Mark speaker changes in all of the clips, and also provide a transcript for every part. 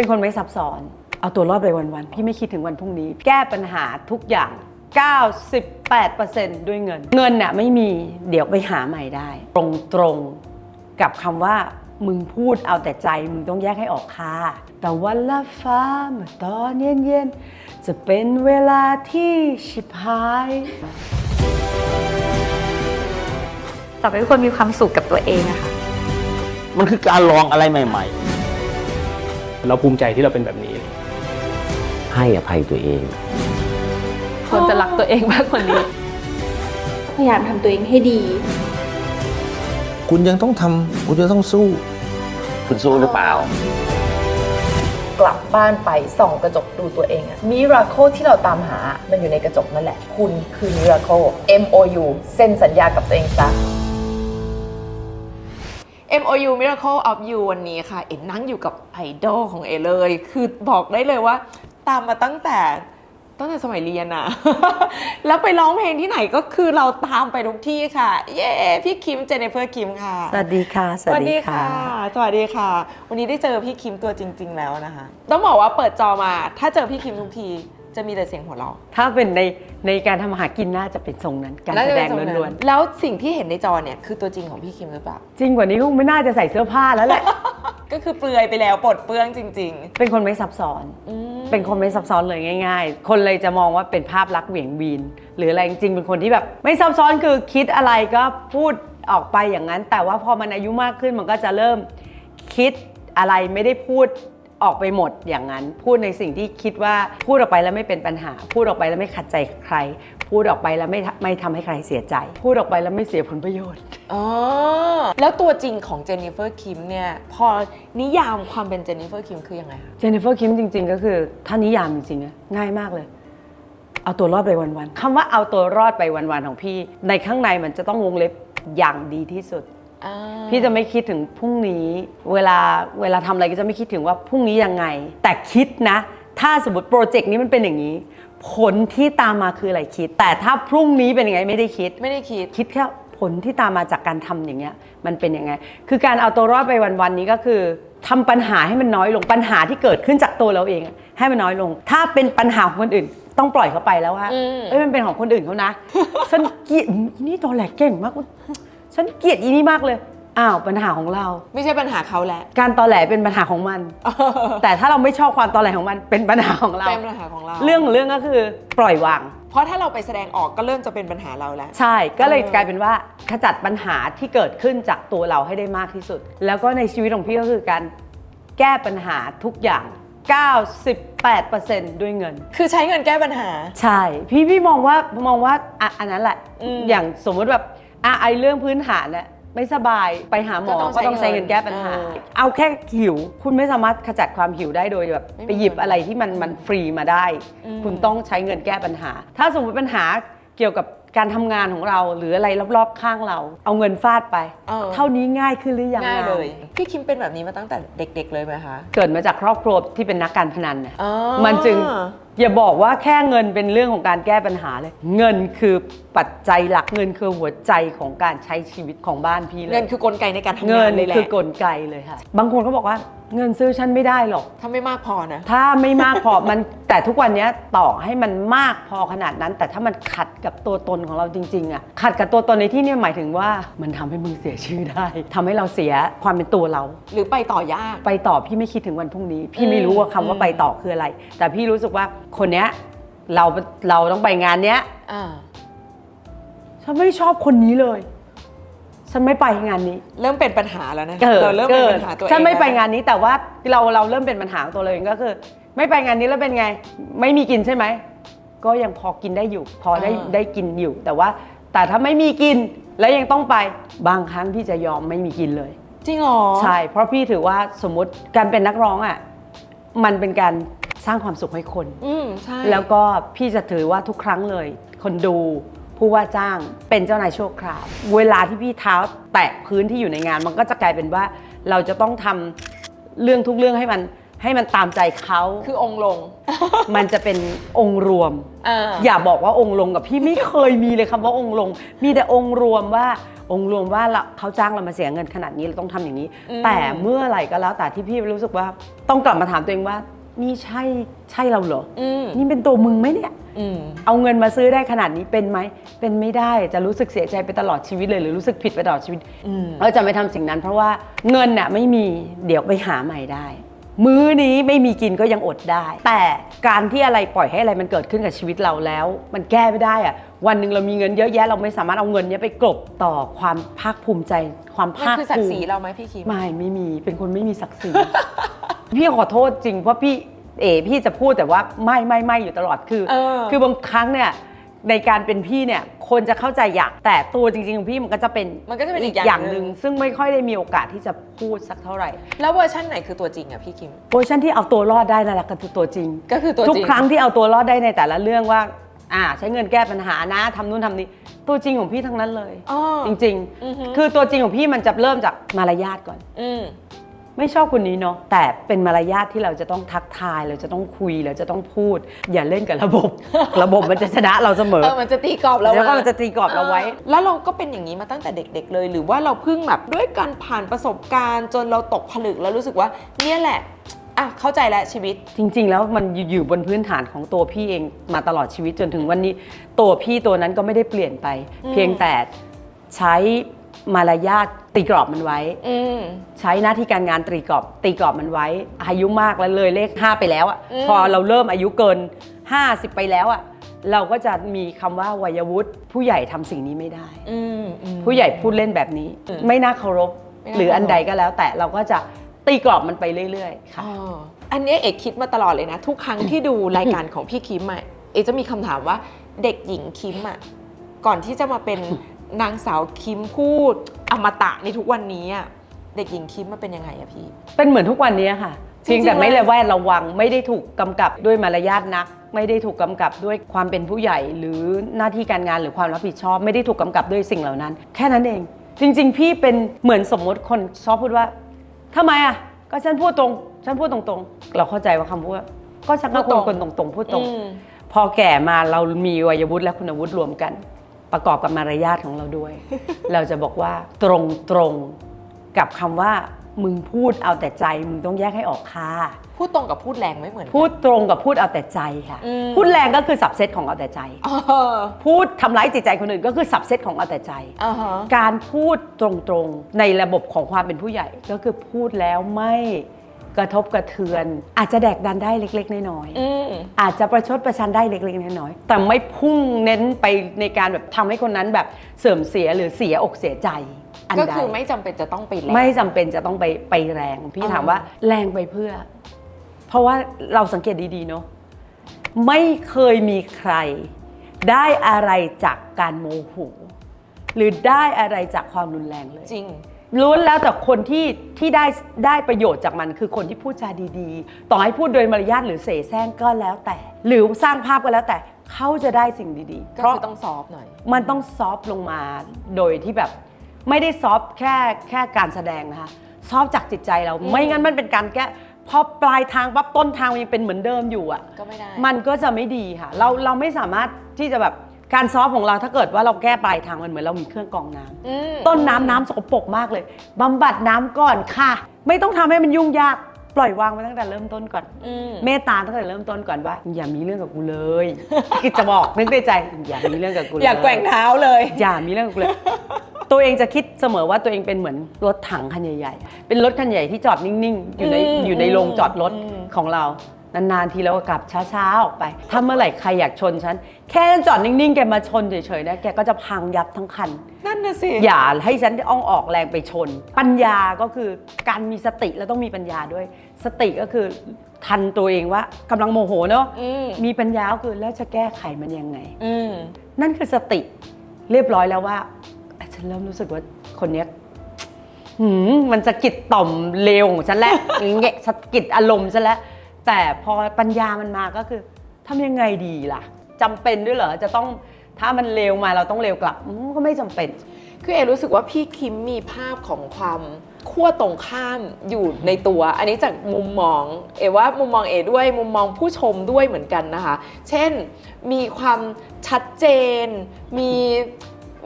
Speaker 1: เป็นคนไม่ซับซ้อน เอาตัวรอดไปวันๆ พี่ไม่คิดถึงวันพรุ่งนี้ แก้ปัญหาทุกอย่าง 98%ด้วยเงิน เงินน่ะไม่มี เดี๋ยวไปหาใหม่ได้ ตรงตรงๆกับคำว่ามึงพูดเอาแต่ใจ มึงต้องแยกให้ออกค่ะ แต่วันละฟ้าเมื่อตอนเย็นๆ จะเป็นเวลาที่ชิบหาย
Speaker 2: ต่อไปทุกคนมีความสุขกับตัวเองอะค่ะ
Speaker 3: มันคือการลองอะไรใหม่
Speaker 4: เราภูมิใจที่เราเป็นแบบนี้
Speaker 3: ๆให้อภัยตัวเอง
Speaker 5: ควรจะรักตัวเองมากกว่านี้
Speaker 6: พยายามทำตัวเองให้ดี
Speaker 7: คุณยังต้องทำคุณยังต้องสู้
Speaker 3: คุณสู้หรือเปล่า
Speaker 8: กลับบ้านไปส่องกระจกดูตัวเองอะมิราโคที่เราตามหา มันอยู่ในกระจกนั่นแหละ คุณคือมิราโค M O U เซ็นสัญญากับตัวเองซะ
Speaker 5: MOU Miracle of You วันนี้ค่ะ เอ็นนั่งอยู่กับไอดอลของเอเลย คือบอกได้เลยว่า ตามมาตั้งแต่ตั้งแต่สมัยเรียนอะแล้วไปร้องเพลงที่ไหนก็คือเราตามไปทุกที่ค่ะ เย้ พี่คิมเจเนฟเฟอร์คิมค่ะ
Speaker 1: สวัสดีค่ะ สวัสดีค่ะ
Speaker 5: สวัสดีค่ะ วันนี้ได้เจอพี่คิมตัวจริง ๆ แล้วนะคะ ต้องบอกว่าเปิดจอมา ถ้าเจอพี่คิมทุกที จะมีแต่เสียงหัวเราะ
Speaker 1: ถ้าเป็นในในการทำอาหารกินน่าจะเป็นทรงนั้น การแสดงล้วน
Speaker 5: แล้วสิ่งที่เห็นในจอเนี่ยคือตัวจริงของพี่คิมหรือเปล่า
Speaker 1: ๆ จริงกว่านี้คงไม่น่าจะใส่เสื้อผ้าแล้วแหละ
Speaker 5: ก็คือเปลือยไปแล้วปลดเปลื้องจริง
Speaker 1: เป็นคนไม่ซับซ้อน
Speaker 5: ๆ อืม
Speaker 1: เป็นคนไม่ซับซ้อนเลยง่าย ๆ คนเลยจะมองว่าเป็นภาพลักษณ์เหวี่ยงวีน หรืออะไรจริงๆเป็นคนที่แบบ ไม่ซับซ้อนคือคิดอะไรก็พูดออกไปอย่างนั้น แต่ว่าพอมันอายุมากขึ้นมันก็จะเริ่มคิดอะไรไม่ได้พูด ออกไปหมดอย่างนั้น พูดในสิ่งที่คิดว่าพูดออกไปแล้วไม่เป็นปัญหา พูดออกไปแล้วไม่ขัดใจใคร พูดออกไปแล้วไม่ไม่ทำให้ใครเสียใจ พูดออกไปแล้วไม่เสียผลประโยชน์
Speaker 5: อ๋อ แล้วตัวจริงของเจนนิเฟอร์คิมเนี่ย พอนิยามความเป็นเจนนิเฟอร์คิมคือยังไงคะ
Speaker 1: เจนนิเฟอร์คิมจริง ๆ ก็คือถ้านิยามจริงๆอะง่ายมากเลย เอาตัวรอดไปวันๆคำว่าเอาตัวรอดไปวันๆของพี่ ในข้างในมันจะต้องวงเล็บอย่างดีที่สุด
Speaker 5: อ่า
Speaker 1: พี่จะไม่คิดถึงพรุ่งนี้ เวลาเวลาทำอะไรก็จะไม่คิดถึงว่าพรุ่งนี้ยังไง แต่คิดนะ ถ้าสมมติโปรเจกต์นี้มันเป็นอย่างนี้ ผลที่ตามมาคืออะไรคิด แต่ถ้าพรุ่งนี้เป็นยังไงไม่ได้คิด
Speaker 5: ไม่ได้คิด
Speaker 1: คิดแค่ผลที่ตามมาจากการทำอย่างเงี้ย มันเป็นยังไง คือการเอาตัวรอดไปวันๆนี้ก็คือทำปัญหาให้มันน้อยลงปัญหาที่เกิดขึ้นจากตัวเราเองอะให้มันน้อยลง ถ้าเป็นปัญหาของคนอื่น ต้องปล่อยเขาไปแล้วว่า
Speaker 5: อืม
Speaker 1: เอ้ยมันเป็นของคนอื่นเขานะฉันเกลียดอีนี่ตัวแหลกเก่งมาก ฉันเกลียดอีนี่มากเลย อ้าวปัญหาของเรา
Speaker 5: ไม่ใช่ปัญหาเขาแหละ
Speaker 1: การตอแหลเป็นปัญหาของมัน แต่ถ้าเราไม่ชอบความตอแหลของมันเป็นปัญหาของเรา
Speaker 5: เป็นปัญหาของเรา
Speaker 1: เรื่องของเรื่องก็คือปล่อยวาง
Speaker 5: เพราะถ้าเราไปแสดงออกก็เริ่มจะเป็นปัญหาเราแล้ว
Speaker 1: ใช่ ก็เลย
Speaker 5: เออ
Speaker 1: กลายเป็นว่าขจัดปัญหาที่เกิดขึ้นจากตัวเราให้ได้มากที่สุด แล้วก็ในชีวิตของพี่ก็คือการแก้ปัญหาทุกอย่าง 98%ด้วยเงิน
Speaker 5: คือใช้เงินแก้ปัญหา
Speaker 1: ใช่ พี่พี่มองว่ามองว่าอะอันนั้นแหละ
Speaker 5: อืม
Speaker 1: อย่างสมมุติแบบ อะไอเรื่องพื้นฐานน่ะไม่สบายไปหาหมอ
Speaker 5: ก็ต้องใช้
Speaker 1: ก็ต้องใช้เงินแก้ปัญหา
Speaker 5: เออ
Speaker 1: เอาแค่หิว คุณไม่สามารถขจัดความหิวได้โดยแบบ
Speaker 5: ไม่มี
Speaker 1: ไปหยิบอะไรที่มันมันฟรีมาได้
Speaker 5: อืม
Speaker 1: คุณต้องใช้เงินแก้ปัญหา ถ้าสมมติปัญหาเกี่ยวกับการทำงานของเรา หรืออะไรรอบๆข้างเรา เอาเงินฟาดไป
Speaker 5: เออ
Speaker 1: เท่านี้ง่ายขึ้นหรือยัง
Speaker 5: ง่ายเลย
Speaker 1: ง
Speaker 5: พี่คิมเป็นแบบนี้มาตั้งแต่เด็ก ๆ เลยไหมคะ
Speaker 1: เกิดมาจากครอบครัวที่เป็นนักการพนันน่ะ
Speaker 5: อ๋อ
Speaker 1: มันจึง อย่าบอกว่าแค่เงินเป็นเรื่องของการแก้ปัญหาเลย เงินคือปัจจัยหลักเงินคือหัวใจของการใช้ชีวิตของบ้านพี่เลย
Speaker 5: เงินคือกลไกในการทำ
Speaker 1: เงิ
Speaker 5: งานนเลยแหละ
Speaker 1: คือกลไกเลยค่ะ บางคนก็บอกว่า เงินซื้อฉันไม่ได้หรอก
Speaker 5: ถ้าไม่มากพอนะ
Speaker 1: ถ้าไม่มากพอ มันแต่ทุกวันเนี้ยต่อให้มันมากพอขนาดนั้น แต่ถ้ามันขัดกับตัวตนของเราจริงๆอะขัดกับตัวตนในที่นี่หมายถึงว่ามันทำให้มึงเสียชื่อได้ทำให้เราเสียความเป็นตัวเรา
Speaker 5: หรือไปต่อยาก
Speaker 1: ไปต่อพี่ไม่คิดถึงวันพรุ่งนี้ พี่ไม่รู้ว่าคำว่า
Speaker 5: อืม
Speaker 1: ไปต่อคืออะไร แต่พี่รู้สึกว่าคนเนี้ยเราเราต้องไปงานเนี้ย
Speaker 5: อ่า
Speaker 1: ฉันไม่ชอบคนนี้เลย ฉันไม่ไปงานนี้
Speaker 5: เริ่มเป็นปัญหาแล้วนะ
Speaker 1: เกิด
Speaker 5: เราเริ่มเป็น
Speaker 1: เกิด
Speaker 5: ปัญหาตัวเอง
Speaker 1: ฉันไม่ไป
Speaker 5: แล้ว
Speaker 1: งานนี้แต่ว่าเราเราเริ่มเป็นปัญหาของตัวเราเองก็คือ ไม่ไปงานนี้แล้วเป็นไง ไม่มีกินใช่ไหมก็ยังพอกินได้อยู่ พอได้ได้กินอยู่ แต่ว่าแต่ถ้าไม่มีกินแล้วยังต้องไปบางครั้งพี่จะยอมไม่มีกินเลย
Speaker 5: จริงเหรอ
Speaker 1: ใช่เพราะพี่ถือว่าสมมติการเป็นนักร้องอะมันเป็นการสร้างความสุขให้คน
Speaker 5: อืมใช่
Speaker 1: แล้วก็พี่จะถือว่าทุกครั้งเลย คนดู ผู้ว่าจ้างเป็นเจ้านายชั่วคราว เวลาที่พี่เท้าแตะพื้นที่อยู่ในงาน มันก็จะกลายเป็นว่าเราจะต้องทำเรื่องทุกเรื่องให้มันให้มันตามใจเขา
Speaker 5: คือองค์ลง
Speaker 1: มันจะเป็นองค์รวม
Speaker 5: อ่า
Speaker 1: อย่าบอกว่าองค์ลงกับพี่ไม่เคยมีเลยคำว่าองค์ลง มีแต่องค์รวมว่าองค์รวมว่าเราเขาจ้างเรามาเสียเงินขนาดนี้เราต้องทำอย่างนี้
Speaker 5: อืม
Speaker 1: แต่เมื่อไหร่ก็แล้วแต่ที่พี่รู้สึกว่าต้องกลับมาถามตัวเองว่า นี่ใช่ใช่เราเหรอ
Speaker 5: อืม
Speaker 1: นี่เป็นตัวมึงไหมเนี่ย
Speaker 5: อืม
Speaker 1: เอาเงินมาซื้อได้ขนาดนี้เป็นไหม เป็นไม่ได้จะรู้สึกเสียใจไปตลอดชีวิตเลยหรือรู้สึกผิดไปตลอดชีวิต
Speaker 5: อืม
Speaker 1: เราจะไม่ทำสิ่งนั้น เพราะว่าเงินน่ะไม่มีเดี๋ยวไปหาใหม่ได้ มื้อนี้ไม่มีกินก็ยังอดได้ แต่การที่อะไรปล่อยให้อะไรมันเกิดขึ้นกับชีวิตเราแล้ว มันแก้ไม่ได้อะวันหนึ่งเรามีเงินเยอะแยะเราไม่สามารถเอาเงินเนี้ยไปกลบต่อความภาคภูมิใจ ความ
Speaker 5: มัน
Speaker 1: ภาค
Speaker 5: คือศัก
Speaker 1: ภู
Speaker 5: ดิ์ศรี
Speaker 1: มิ
Speaker 5: เราไหมพี่คิม
Speaker 1: ไม่ไม่มีเป็นคนไม่มีศักดิ์ศรีพี่ขอโทษจริงเพราะพี่เอพี่จะพูดแต่ว่าไม่ไม่ไม่อยู่ตลอดคือ
Speaker 5: เออ
Speaker 1: คือบางครั้งเนี่ย ในการเป็นพี่เนี่ยคนจะเข้าใจอยากแต่ตัวจริงๆของพี่มันก็จะเป็น
Speaker 5: มันก็จะเป็นอีก
Speaker 1: อ
Speaker 5: อย่า
Speaker 1: ย่างง
Speaker 5: ห
Speaker 1: ห
Speaker 5: นึ่
Speaker 1: นึ่
Speaker 5: ง
Speaker 1: งซึ่งไม่ค่อยได้มีโอกาสที่จะพูดสักเท่าไหร่
Speaker 5: แล้วเวอร์ชันไหนคือตัวจริงอะพี่คิม
Speaker 1: เวอร์ชันที่เอาตัวรอดได้นั่นแหละก็คือตัวจริง
Speaker 5: ก็คือตัวจริง
Speaker 1: ทุกครั้งที่เอาตัวรอดได้ในแต่ละเรื่องว่าอ่าใช้เงินแก้ปัญหานะทำนู่นทำนี่ตัวจริงของพี่ทั้งนั้นเลย
Speaker 5: อ๋อ
Speaker 1: จริง
Speaker 5: อือฮึ
Speaker 1: ๆคือตัวจริงของพี่มันจะเริ่มจากมารยาทก่อน
Speaker 5: อืม
Speaker 1: ไม่ชอบคนนี้เนาะแต่เป็นมารยาทที่เราจะต้องทักทายเราจะต้องคุยเราจะต้องพูด อย่าเล่นกับระบบ ระบบมันจะชนะเราเสมอ
Speaker 5: เออมันจะตีกรอบเรา
Speaker 1: แล้วก็ามันจะตีกรอบเราไว้
Speaker 5: ออแล้วเราก็เป็นอย่างนี้มาตั้งแต่เด็ก ๆ เลย หรือว่าเราเพิ่งแบบด้วยการผ่านประสบการณ์ จนเราตกผลึกแล้วรู้สึกว่า เนี่ยแหละอะเข้าใจแล้วชีวิต
Speaker 1: จริง ๆ แล้วมันอยู่บนพื้นฐานของตัวพี่เองมาตลอดชีวิตจนถึงวันนี้ ตัวพี่ตัวนั้นก็ไม่ได้เปลี่ยนไป
Speaker 5: อืม
Speaker 1: เพียงแต่ใช้ มารยาทตีกรอบมันไว้
Speaker 5: อืม
Speaker 1: ใช้หน้าที่การงานตีกรอบ ตีกรอบมันไว้ อายุมากแล้วเลยเลข 5 ไปแล้วอะ
Speaker 5: อืม
Speaker 1: พอเราเริ่มอายุเกิน 50 ไปแล้วอะเราก็จะมีคำว่าวัยวุฒิผู้ใหญ่ทำสิ่งนี้ไม่ได้
Speaker 5: อืมอืม
Speaker 1: ผู้ใหญ่พูดเล่นแบบนี้
Speaker 5: อืม
Speaker 1: ไม่น่าเคารพ
Speaker 5: ไม่น่า
Speaker 1: หรืออัน
Speaker 5: เคารพ
Speaker 1: ใดก็แล้ว แต่เราก็จะตีกรอบมันไปเรื่อยๆค่ะ
Speaker 5: อ๋ออันเนี้ยเอกคิดมาตลอดเลยนะ ทุกครั้งที่ดูรายการของพี่คิมอะเอกจะมีคำถามว่าเด็กหญิงคิมอะก่อนที่จะมาเป็น นางสาวคิมพูดอมตะในทุกวันนี้อะเด็กหญิงคิมมันเป็นยังไงอะพี่
Speaker 1: เป็นเหมือนทุกวันนี้ค่ะ
Speaker 5: จริงๆ
Speaker 1: เพียงแต่ไม่
Speaker 5: เลย
Speaker 1: ระแวดระวังไม่ได้ถูกกำกับด้วยมารยาทนัก ไม่ได้ถูกกำกับด้วยความเป็นผู้ใหญ่ หรือหน้าที่การงานหรือความรับผิดชอบ ไม่ได้ถูกกำกับด้วยสิ่งเหล่านั้น แค่นั้นเอง จริง ๆ พี่เป็นเหมือนสมมติคนชอบพูดว่าทำไมอะก็ฉันพูดตรง ฉันพูดตรงๆ เราเข้าใจว่าคำพูดว่าก็ฉันก็
Speaker 5: พู
Speaker 1: ค
Speaker 5: ดตรง
Speaker 1: นคนตรงๆพูดตรง
Speaker 5: อืม
Speaker 1: พอแก่มาเรามีวัยวุฒิและคุณวุฒิรวมกัน ประกอบกับมารยาทของเราด้วย เราจะบอกว่าตรงตรงๆกับคำว่ามึงพูดเอาแต่ใจ มึงต้องแยกให้ออกค่ะ
Speaker 5: พูดตรงกับพูดแรงไม่เหมือนกัน
Speaker 1: พูดตรงกับพูดเอาแต่ใจค่ะ
Speaker 5: อืม
Speaker 1: พูดแรงก็คือสับเซตของเอาแต่ใจ
Speaker 5: เออ
Speaker 1: พูดทำร้ายจิตใจคนอื่นก็คือสับเซตของเอาแต่ใจ
Speaker 5: อ่าฮะ
Speaker 1: การพูดตรงๆ ในระบบของความเป็นผู้ใหญ่ ก็คือพูดแล้วไม่ กระทบกระเทือน อาจจะแดกดันได้เล็ก ๆ น้อยๆ
Speaker 5: อืม
Speaker 1: อาจจะประชดประชันได้เล็ก ๆ น้อยๆแต่ไม่พุ่งเน้นไปในการแบบทำให้คนนั้นแบบเสื่อมเสียหรือเสียอกเสียใจอัน
Speaker 5: ก็
Speaker 1: ใด
Speaker 5: คือไม่จำเป็นจะต้องไปแรง
Speaker 1: ไม่จำเป็นจะต้องไปไปแรง พี่
Speaker 5: อ่า
Speaker 1: ถามว่าแรงไปเพื่อ เพราะว่าเราสังเกตดีๆเนาะไม่เคยมีใคร ได้อะไรจากการโมโหหรือได้อะไรจากความรุนแรงเลย
Speaker 5: จริง
Speaker 1: ล้วนแล้วแต่คนที่ที่ได้ได้ประโยชน์จากมันคือคนที่พูดจาดีๆ ต่อให้พูดโดยมารยาทหรือเสแสร้งก็แล้วแต่ หรือสร้างภาพก็แล้วแต่เขาจะได้สิ่งดีๆ
Speaker 5: ก็
Speaker 1: เพราะ
Speaker 5: คือต้องซอฟต์หน่อย
Speaker 1: มันต้องซอฟต์ลงมาโดยที่แบบไม่ได้ซอฟต์แค่แค่การแสดงนะคะซอฟต์จากจิตใจเรา
Speaker 5: อืม
Speaker 1: ไม่งั้นมันเป็นการแก้พอปลายทางปั๊บต้นทางมันยังเป็นเหมือนเดิมอยู่อะ
Speaker 5: ก็ไม่ได้
Speaker 1: มันก็จะไม่ดีค่ะ เราเราไม่สามารถที่จะแบบ การซอฟต์ของเราถ้าเกิดว่าเราแก้ปลายทางมันเหมือนเรามีเครื่องกรองน้ำ
Speaker 5: อืม
Speaker 1: ต้นน้ำน้ำสกปรกมากเลยบำบัดน้ำก่อนค่ะ ไม่ต้องทำให้มันยุ่งยาก ปล่อยวางไว้ตั้งแต่เริ่มต้นก่อน
Speaker 5: อืม
Speaker 1: เมตตาตั้งแต่เริ่มต้นก่อนว่า อย่ามีเรื่องกับกูเลย คือจะบอกนึกในใจ อย่ามีเรื่องกับกูเลย
Speaker 5: อยากแกว่งเท้าเลย
Speaker 1: อย่ามีเรื่องกับกูเลย ตัวเองจะคิดเสมอว่าตัวเองเป็นเหมือนรถถังคันใหญ่ๆ เป็นรถคันใหญ่ที่จอดนิ่งๆ อยู่ใน
Speaker 5: อืม
Speaker 1: อยู่ในโรงจอดรถ
Speaker 5: อืม
Speaker 1: ของเรา นานๆทีเราก็กลับช้าๆออกไป ถ้าเมื่อไหร่ใครอยากชนฉัน แค่จอดนิ่งๆ แกมาชนเฉยๆนะ แกก็จะพังยับทั้งคัน
Speaker 5: นั่นน่ะสิ
Speaker 1: อย่าให้ฉันอ้องออกแรงไปชน ปัญญาก็คือการมีสติแล้วต้องมีปัญญาด้วย สติก็คือทันตัวเองว่ากำลังโมโหเนาะ
Speaker 5: อืม
Speaker 1: มีปัญญาก็คือแล้วจะแก้ไขมันยังไง
Speaker 5: อืม
Speaker 1: นั่นคือสติเรียบร้อยแล้วว่าอะฉันเริ่มรู้สึกว่าคนเนี้ยหืมมันสะกิดต่อมเลวของฉันแหละเงะสะกิดอารมณ์ฉันแล้ว แต่พอปัญญามันมาก็คือทำยังไงดีล่ะจำเป็นด้วยเหรอจะต้องถ้ามันเลวมาเราต้องเลวกลับอืมก็ไม่จำเป็น
Speaker 5: คือเอรู้สึกว่าพี่คิมมีภาพของความขั้วตรงข้ามอยู่ในตัว อันนี้จากมุมมอง เอว่ามุมมองเอด้วยมุมมองผู้ชมด้วยเหมือนกันนะคะ เช่นมีความชัดเจน มี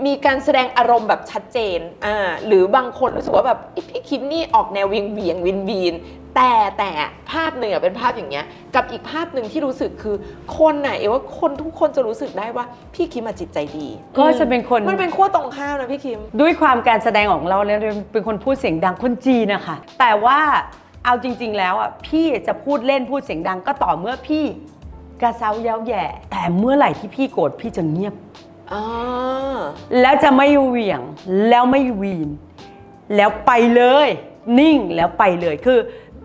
Speaker 5: มีการแสดงอารมณ์แบบชัดเจนอ่าหรือบางคนรู้สึกว่าแบบอิพี่คิมนี่ออกแนวเวียงเวียงวินวีน แต่แต่ภาพหนึ่งอะเป็นภาพอย่างเงี้ย กับอีกภาพหนึ่งที่รู้สึกคือคนน่ะเอว่าคนทุกคนจะรู้สึกได้ว่าพี่คิมอะจิตใจดี
Speaker 1: ก็จะเป็นคน
Speaker 5: มันเป็นขั้วตรงข้ามนะพี่คิม
Speaker 1: ด้วยความการแสดงของเราเนี่ยเป็นคนพูดเสียงดังคนจีนนะคะแต่ว่าเอาจริง ๆ แล้วอะพี่จะพูดเล่นพูดเสียงดังก็ต่อเมื่อพี่กระเซาเย้าแย่ แต่เมื่อไหร่ที่พี่โกรธพี่จะเงียบ
Speaker 5: อ่า
Speaker 1: แล้วจะไม่เหวี่ยงแล้วไม่วีน แล้วไปเลย นิ่งแล้วไปเลยคือ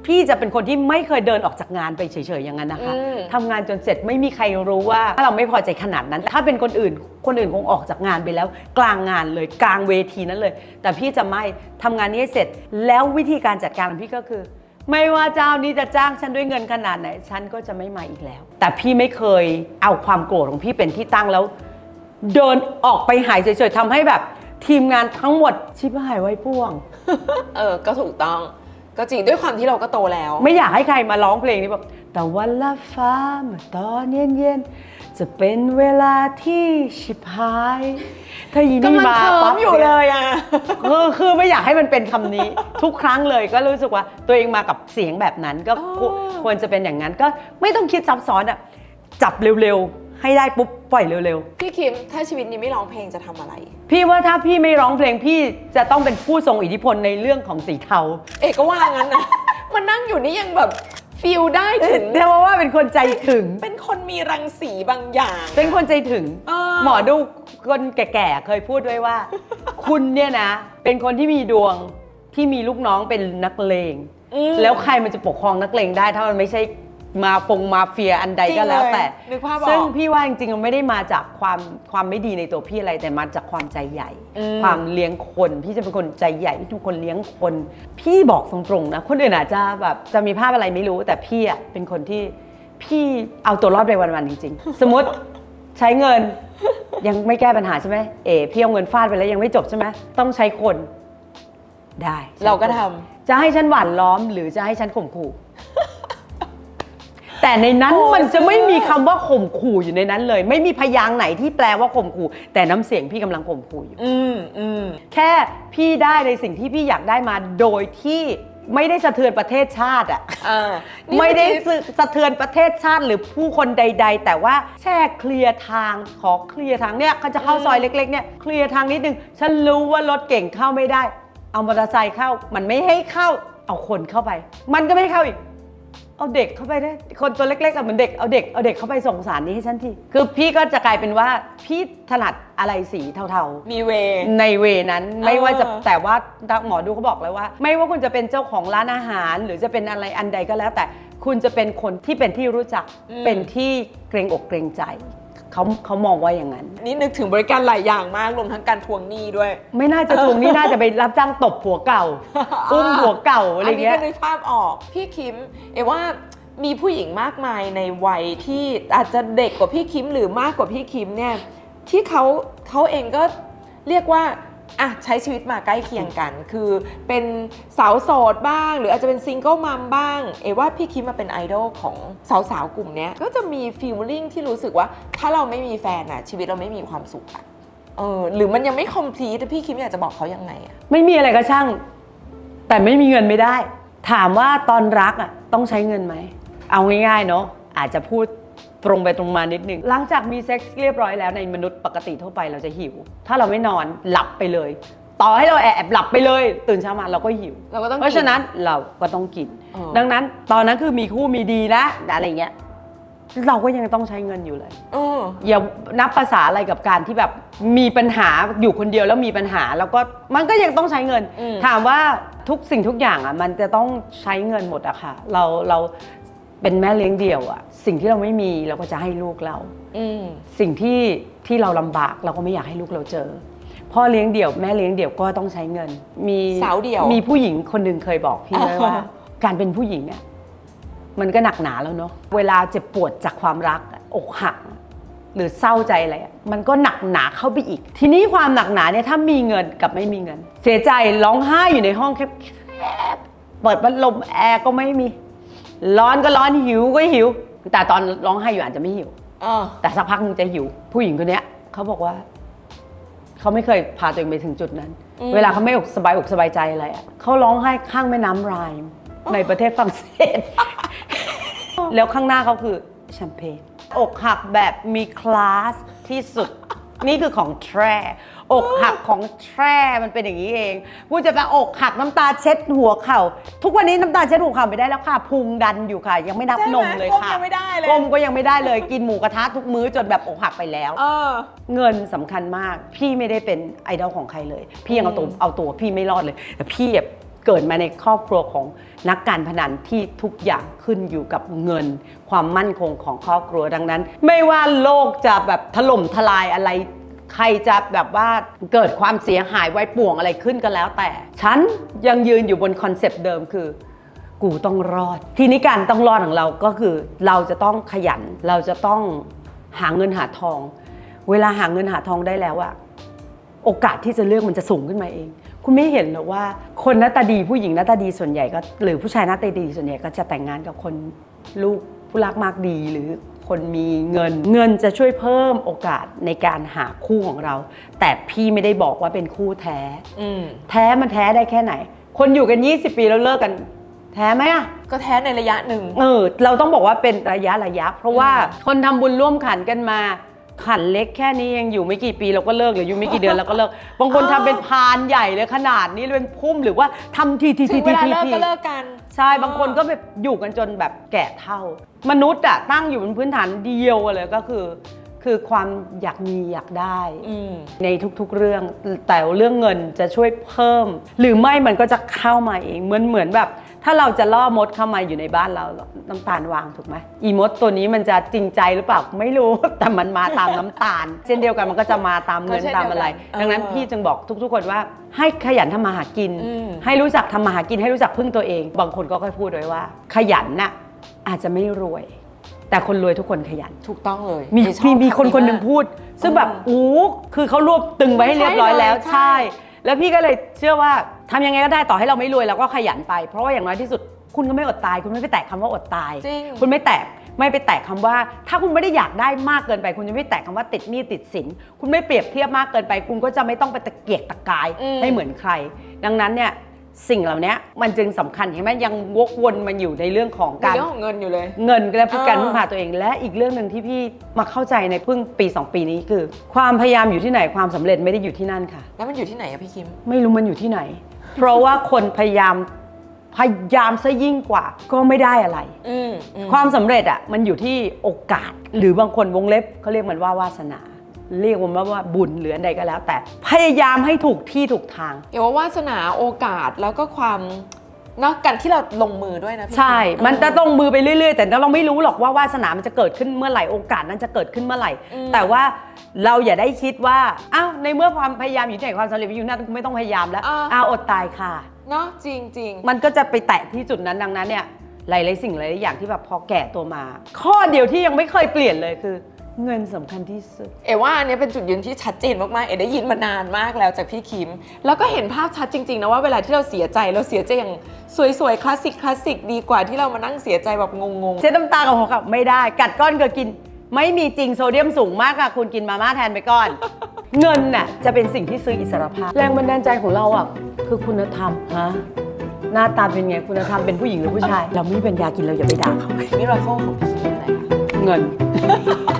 Speaker 1: พี่จะเป็นคนที่ไม่เคยเดินออกจากงานไปเฉยๆอย่างนั้นนะคะ
Speaker 5: อืม
Speaker 1: ทำงานจนเสร็จไม่มีใครรู้ว่าถ้าเราไม่พอใจขนาดนั้น ถ้าเป็นคนอื่น คนอื่นคงออกจากงานไปแล้ว กลางงานเลยกลางเวทีนั้นเลย แต่พี่จะไม่ทำงานนี้ให้เสร็จ แล้ววิธีการจัดการของพี่ก็คือ ไม่ว่าเจ้านี้จะจ้างฉันด้วยเงินขนาดไหนฉันก็จะไม่มาอีกแล้ว แต่พี่ไม่เคยเอาความโกรธของพี่เป็นที่ตั้งแล้ว เดินออกไปหายเฉยๆทำให้แบบ ทีมงานทั้งหมดชิบหายไว้พ่วง
Speaker 5: เออ ก็ถูกต้อง ก็จริงด้วยความที่เราก็โตแล้ว
Speaker 1: ไม่อยากให้ใครมาร้องเพลงนี้แบบแต่วันละฟ้าเมื่อตอนเย็นๆจะเป็นเวลาที่ชิบหายถ้ายีนี่
Speaker 5: กำลัง
Speaker 1: มา
Speaker 5: เคิ
Speaker 1: ปั๊
Speaker 5: ม
Speaker 1: บ
Speaker 5: อยู่เลยอะ
Speaker 1: คือคือไม่อยากให้มันเป็นคำนี้ ทุกครั้งเลยก็รู้สึกว่าตัวเองมากับเสียงแบบนั้นก็
Speaker 5: อ๋อ
Speaker 1: ควรจะเป็นอย่างนั้นก็ไม่ต้องคิดซับซ้อนอะจับเร็วๆ ให้ได้ปุ๊บปล่อยเร็วๆ
Speaker 5: พี่คิม ถ้าชีวิตนี้ไม่ร้องเพลงจะทำอะไร
Speaker 1: พี่ว่าถ้าพี่ไม่ร้องเพลงพี่จะต้องเป็นผู้ทรงอิทธิพลในเรื่องของสีเทา
Speaker 5: เอกก็ว่างั้นนะ มันนั่งอยู่นี่ยังแบบฟีลได้ถึง
Speaker 1: เรียกว่าเป็นคนใจถึง
Speaker 5: เป็นคนมีรังสีบางอย่าง
Speaker 1: เป็นคนใจถึง
Speaker 5: เออ
Speaker 1: หมอดูคนแก่ๆเคยพูดด้วยว่า คุณเนี่ยนะ เป็นคนที่มีดวงที่มีลูกน้องเป็นนักเลง
Speaker 5: อืม
Speaker 1: แล้วใครมันจะปกครองนักเลงได้ถ้ามันไม่ใช่ มาฟงมาเฟียอันใดก็แล้วแต่
Speaker 5: จริงเลยนึกภาพออก
Speaker 1: ซึ่งพี่ว่าจริงๆมันไม่ได้มาจากความความไม่ดีในตัวพี่อะไรแต่มาจากความใจใหญ่
Speaker 5: อืม
Speaker 1: ความเลี้ยงคนพี่จะเป็นคนใจใหญ่พี่เป็นคนเลี้ยงคน พี่บอกตรงๆนะคนอื่นอาจจะแบบจะมีภาพอะไรไม่รู้ แต่พี่อะเป็นคนที่พี่เอาตัวรอดไปวันๆจริง ๆ สมมติใช้เงิน ยังไม่แก้ปัญหาใช่ไหมเอ๋พี่เอาเงินฟาดไปแล้วยังไม่จบใช่ไหมต้องใช้คนได้
Speaker 5: เราก็ท
Speaker 1: จะให้ฉันหวานล้อมหรือจะให้ฉันข่มขู่ แต่ในนั้น
Speaker 5: โอ้
Speaker 1: มันจะไม่
Speaker 5: เสื้อ
Speaker 1: มีคำว่าข่มขู่อยู่ในนั้นเลย ไม่มีพยางค์ไหนที่แปลว่าข่มขู่ แต่น้ำเสียงพี่กำลังข่มขู่อยู่
Speaker 5: อืมอืม
Speaker 1: แค่พี่ได้ในสิ่งที่พี่อยากได้มาโดยที่ไม่ได้สะเทือนประเทศชาติอะ
Speaker 5: อ่านี่
Speaker 1: ไม่ได้
Speaker 5: เอกี้
Speaker 1: สะเทือนประเทศชาติหรือผู้คนใด ๆ แต่ว่าแค่เคลียร์ทางขอเคลียร์ทางเนี่ยเขาจะเข้าซอยเล็กๆเนี่ยเคลียร์ทางนิดนึงฉันรู้ว่ารถเก่งเข้าไม่ได้ เอามอเตอร์ไซค์เข้า มันไม่ให้เข้าเอาคนเข้าไป มันก็ไม่ให้เข้าอีก เอาเด็กเข้าไปได้คนตัวเล็กๆอะเหมือนเด็กเอาเด็กเอาเด็กเข้าไปส่งสารนี้ให้ฉันทีคือพี่ก็จะกลายเป็นว่าพี่ถนัดอะไรสีเทาๆ
Speaker 5: มีเว
Speaker 1: ในเวนั้นไม่ว่าจะ
Speaker 5: เออ
Speaker 1: แต่ว่าหมอดูเขาบอกเลยว่า ไม่ว่าคุณจะเป็นเจ้าของร้านอาหาร หรือจะเป็นอะไรอันใดก็แล้ว แต่คุณจะเป็นคนที่เป็นที่รู้จักเป็นที่เกรงอกเกรงใจ เขาเขามองว่าอย่างนั้น
Speaker 5: นี่นึกถึงบริการหลายอย่างมากรวมทั้งการทวงหนี้ด้วย
Speaker 1: ไม่น่าจะทวงนี่น่าจะไปรับจ้างตบผัวเก่าอุ้มผัวเก่าอะไร
Speaker 5: อันนี้
Speaker 1: เงี้
Speaker 5: ก็
Speaker 1: ย
Speaker 5: นึกภาพออก พี่คิม เอว่ามีผู้หญิงมากมายในวัยที่อาจจะเด็กกว่าพี่คิมหรือมากกว่าพี่คิมเนี่ยที่เขาเขาเองก็เรียกว่า อะใช้ชีวิตมาใกล้เคียงกัน คือเป็นสาวโสดบ้าง หรืออาจจะเป็นซิงเกิลมัมบ้าง เอว่าพี่คิมมาเป็นไอดอลของสาวๆกลุ่มเนี้ยก็จะมีฟีลลิ่งที่รู้สึกว่า ถ้าเราไม่มีแฟนอะชีวิตเราไม่มีความสุขอะเออหรือมันยังไม่คอมพลีทพี่คิมอยากจะบอกเขายังไงอะ
Speaker 1: ไม่มีอะไรก็ช่าง แต่ไม่มีเงินไม่ได้ ถามว่าตอนรักอะต้องใช้เงินไหมเอาง่ายๆเนาะอาจจะพูด ตรงไปตรงมานิดนึง หลังจากมีเซ็กซ์เรียบร้อยแล้วในมนุษย์ปกติทั่วไปเราจะหิว ถ้าเราไม่นอนหลับไปเลย ต่อให้เราแอบหลับไปเลย ตื่นเช้ามาเราก็หิว
Speaker 5: เราก็ต้อง
Speaker 1: เพราะฉะนั้นเราก็ต้องกิน
Speaker 5: เออ
Speaker 1: ดังนั้นตอนนั้นคือมีคู่มีดีนะอะไรเงี้ยเราก็ยังต้องใช้เงินอยู่เลย
Speaker 5: เออ
Speaker 1: อย่านับภาษาอะไรกับการที่แบบมีปัญหาอยู่คนเดียวแล้วมีปัญหาแล้วก็มันก็ยังต้องใช้เงิน
Speaker 5: อืม
Speaker 1: ถามว่าทุกสิ่งทุกอย่างอะมันจะต้องใช้เงินหมดอะค่ะ เราเรา เป็นแม่เลี้ยงเดี่ยวอะสิ่งที่เราไม่มีเราก็จะให้ลูกเรา
Speaker 5: อืม
Speaker 1: สิ่งที่ที่เราลำบากเราก็ไม่อยากให้ลูกเราเจอ พ่อเลี้ยงเดี่ยวแม่เลี้ยงเดี่ยวก็ต้องใช้เงิน มี
Speaker 5: สาวเดี่ยว
Speaker 1: มีผู้หญิงคนหนึ่งเคยบอกพี่ไว้ว่า
Speaker 5: อ่า
Speaker 1: การเป็นผู้หญิงอะมันก็หนักหนาแล้วเนาะเวลาเจ็บปวดจากความรักอะอกหักอะหรือเศร้าใจอะไรอะมันก็หนักหนาเข้าไปอีก ทีนี้ความหนักหนาเนี่ยถ้ามีเงินกับไม่มีเงิน เสียใจร้องไห้อยู่ในห้องแเปิดพัดลมแอร์ก็ไม่มี ร้อนก็ร้อนหิวก็หิว แต่ตอนร้องไห้อยู่อาจจะไม่หิว
Speaker 5: เออ
Speaker 1: แต่สักพักมึงจะหิว ผู้หญิงคนเนี้ยเขาบอกว่า เขาไม่เคยพาตัวเองไปถึงจุดนั้น
Speaker 5: อืม
Speaker 1: เวลาเขาไม่อกสบายอกสบายใจอะไรอะเขาร้องไห้ข้างแม่น้ำไรน์ในประเทศฝรั่งเศส แล้วข้างหน้าเขาคือแชมเปญอกหักแบบมีคลาสที่สุด นี่คือของแทร อกหักของแทรมันเป็นอย่างนี้เองกูจะไปอกหักน้ำตาเช็ดหัวเข่า ทุกวันนี้น้ำตาเช็ดหัวเข่าไม่ได้แล้วค่ะพุงดันอยู่ค่ะ ยังไม่นับ
Speaker 5: ใช่ไห
Speaker 1: น
Speaker 5: ม
Speaker 1: มเลย
Speaker 5: ก้ม
Speaker 1: ค่ะ
Speaker 5: ยังไม่ได้เลย
Speaker 1: ก้มก็ยังไม่ได้เลย กินหมูกระทะทุกมื้อจนแบบอกหักไปแล้ว
Speaker 5: เออ
Speaker 1: เงินสำคัญมาก พี่ไม่ได้เป็นไอดอลของใครเลย พี่ยังเอาตัวเอาตัวพี่ไม่รอดเลย แต่พี่แบบเกิดมาในครอบครัวของนักการพนันที่ทุกอย่างขึ้นอยู่กับเงิน ความมั่นคงของครอบครัวดังนั้น ไม่ว่าโลกจะแบบถล่มทลายอะไร ใครจะแบบว่าเกิดความเสียหายไว้ป่วงอะไรขึ้นก็แล้วแต่ ฉันยังยืนอยู่บนคอนเซปต์เดิมคือ กูต้องรอด ทีนี้การต้องรอดของเราก็คือ เราจะต้องขยัน เราจะต้องหาเงินหาทอง เวลาหาเงินหาทองได้แล้วอะโอกาสที่จะเลือกมันจะสูงขึ้นมาเอง คุณไม่เห็นหรอกว่าคนหน้าตาดีผู้หญิงหน้าตาดีส่วนใหญ่ก็หรือผู้ชายหน้าตาดีส่วนใหญ่ก็จะแต่งงานกับคนลูกผู้รักมากดีหรือ คนมีเงิน เงินจะช่วยเพิ่มโอกาสในการหาคู่ของเรา แต่พี่ไม่ได้บอกว่าเป็นคู่แท้
Speaker 5: อืม
Speaker 1: แท้มันแท้ได้แค่ไหน คนอยู่กัน 20 ปีแล้วเลิกกัน แท้ไหมอะ
Speaker 5: ก็แท้ในระยะหนึ่ง
Speaker 1: เออเราต้องบอกว่าเป็นระยะระยะ เพราะว่าคนทำบุญร่วมขันกันมา ขันเล็กแค่นี้ยังอยู่ไม่กี่ปีเราก็เลิกหรืออยู่ไม่กี่เดือนเราก็เลิก บางคนทำเป็นพานใหญ่เลยขนาดนี้เป็นพุ่มหรือว่าทำทีที
Speaker 5: ถึ
Speaker 1: ที
Speaker 5: งเว
Speaker 1: ที
Speaker 5: ลา
Speaker 1: ที
Speaker 5: เลิก
Speaker 1: ที
Speaker 5: ก็เลิกกัน
Speaker 1: ใช่ บางคนก็แบบอยู่กันจนแบบแก่เท่า มนุษย์อะตั้งอยู่บนพื้นฐานเดียวกันเลยก็คือ คือความอยากมีอยากได้
Speaker 5: อืม
Speaker 1: ในทุกๆเรื่องแต่เรื่องเงินจะช่วยเพิ่ม หรือไม่มันก็จะเข้ามาเองเหมือนเหมือนแบบ ถ้าเราจะล่อมดเข้ามาอยู่ในบ้านเราน้ำตาลวางถูกไหมอีมดตัวนี้มันจะจริงใจหรือเปล่าไม่รู้ แต่มันมาตามน้ำตาล เช่นเดียวกันมันก็จะมาตามเงิน
Speaker 5: ก็เช่น
Speaker 1: ตามอะไร
Speaker 5: เดียวกัน
Speaker 1: ดังนั้น
Speaker 5: เออ
Speaker 1: พี่จึงบอกทุก ๆ คนว่าให้ขยันทำมาหากิน
Speaker 5: อืม
Speaker 1: ให้รู้จักทำมาหากินให้รู้จักพึ่งตัวเอง บางคนก็ค่อยพูดไว้ว่า ขยันน่ะอาจจะไม่รวย แต่คนรวยทุกคนขยัน
Speaker 5: ถูกต้องเลย
Speaker 1: มี
Speaker 5: เดี๋ยวชอบ
Speaker 1: มีมีคนำคนหนึ่งพูด ซึ่งแบบ
Speaker 5: อืม
Speaker 1: โอ้คือเขารวบตึงไว้ให้เรียบร้อยแล้ว
Speaker 5: ใช่เลย
Speaker 1: ใช่แล้วพี่ก็เลยเชื่อว่า ทำยังไงก็ได้ต่อให้เราไม่รวยเราก็ขยันไป เพราะว่าอย่างน้อยที่สุดคุณก็ไม่อดตาย คุณไม่ไปแตะคำว่าอดตาย
Speaker 5: จริง
Speaker 1: คุณไม่แตะไม่ไปแตะคำว่า ถ้าคุณไม่ได้อยากได้มากเกินไป คุณจะไม่แตะคำว่าติดหนี้ติดสิน คุณไม่เปรียบเทียบมากเกินไป คุณก็จะไม่ต้องไปตะเกียกตะกาย
Speaker 5: อืม
Speaker 1: ให้เหมือนใคร ดังนั้นเนี่ยสิ่งเหล่านี้มันจึงสำคัญเห็นไหมยังวกวนมันอยู่ในเรื่องของ
Speaker 5: ใน
Speaker 1: การ
Speaker 5: เรื่องของเงินอยู่เลย
Speaker 1: เงินและพึ่งการ
Speaker 5: เออ
Speaker 1: พึ่งพาตัวเอง และอีกเรื่องหนึ่งที่พี่มาเข้าใจในเพิ่งปี 2 ปีนี้คือ ความพยายามอยู่ที่ไหนความสำเร็จไม่ได้อยู่ที่นั่นค่ะ
Speaker 5: แล้วมันอยู่ที่ไหนอะพี่คิม
Speaker 1: ไม่รู้มันอยู่ที่ไหน เพราะว่าคนพยายามพยายามซะยิ่งกว่า ก็ไม่ได้อะไร
Speaker 5: อืมอืม
Speaker 1: ความสำเร็จอะมันอยู่ที่โอกาส หรือบางคนวงเล็บเขาเรียกมันว่าวาสนา เรียกมันว่าว่าบุญหรืออะไรก็แล้ว แต่พยายามให้ถูกที่ถูกทาง
Speaker 5: เกี่ยวว่าวาสนาโอกาสแล้วก็ความ เนอกกันที่เราลงมือด้วยนะพี่
Speaker 1: ใช่
Speaker 5: คิ
Speaker 1: มันจะ
Speaker 5: เออ
Speaker 1: ต้องมือไปเรื่อย ๆ แต่เราไม่รู้หรอกว่าวาสนามันจะเกิดขึ้นเมื่อไหร่โอกาสนั้นจะเกิดขึ้นเมื่อไหร่
Speaker 5: อืม
Speaker 1: แต่ว่าเราอย่าได้คิดว่าอ้าวในเมื่อความพยายามอยู่ที่ไหนความสำเร็จอยู่ที่นั่นกูไม่ต้องพยายามแล้วอ้าวอดตายค่ะ
Speaker 5: เนาะจริงจริง
Speaker 1: มันก็จะไปแตะที่จุดนั้นดังนั้นเนี่ยหลายๆสิ่งหลายๆอย่างที่แบบพอแก่ตัวมา ข้อเดียวที่ยังไม่เคยเปลี่ยนเลยคือ เงินสำคัญที่สุด
Speaker 5: เอว่าอันเนี้ยเป็นจุดยืนที่ชัดเจนมากๆ เอได้ยินมานานมากแล้วจากพี่คิม แล้วก็เห็นภาพชัดจริงๆนะว่าเวลาที่เราเสียใจเราเสียใจอย่างสวยๆ คลาสสิกคลาสสิกดีกว่าที่เรามานั่งเสียใจแบบงง
Speaker 1: เช็ดน้ำตากับหัวขับไม่ได้ กัดก้อนเกลือกิน ไม่มีจริงโซเดียมสูงมากค่ะคุณกินมาม่าแทนไปก่อน เงินน่ะจะเป็นสิ่งที่ซื้ออิสรภาพ แรงบันดาลใจของเราอะคือคุณธรรมฮะหน้าตาเป็นไงคุณธรรมเป็นผู้หญิงหรือผู้ชาย เราไม่มีปัญญากินเราอย่าไปด่าเขา
Speaker 5: ๆมิราเคิลของพี่คิมคืออะไรคะ
Speaker 1: เงิน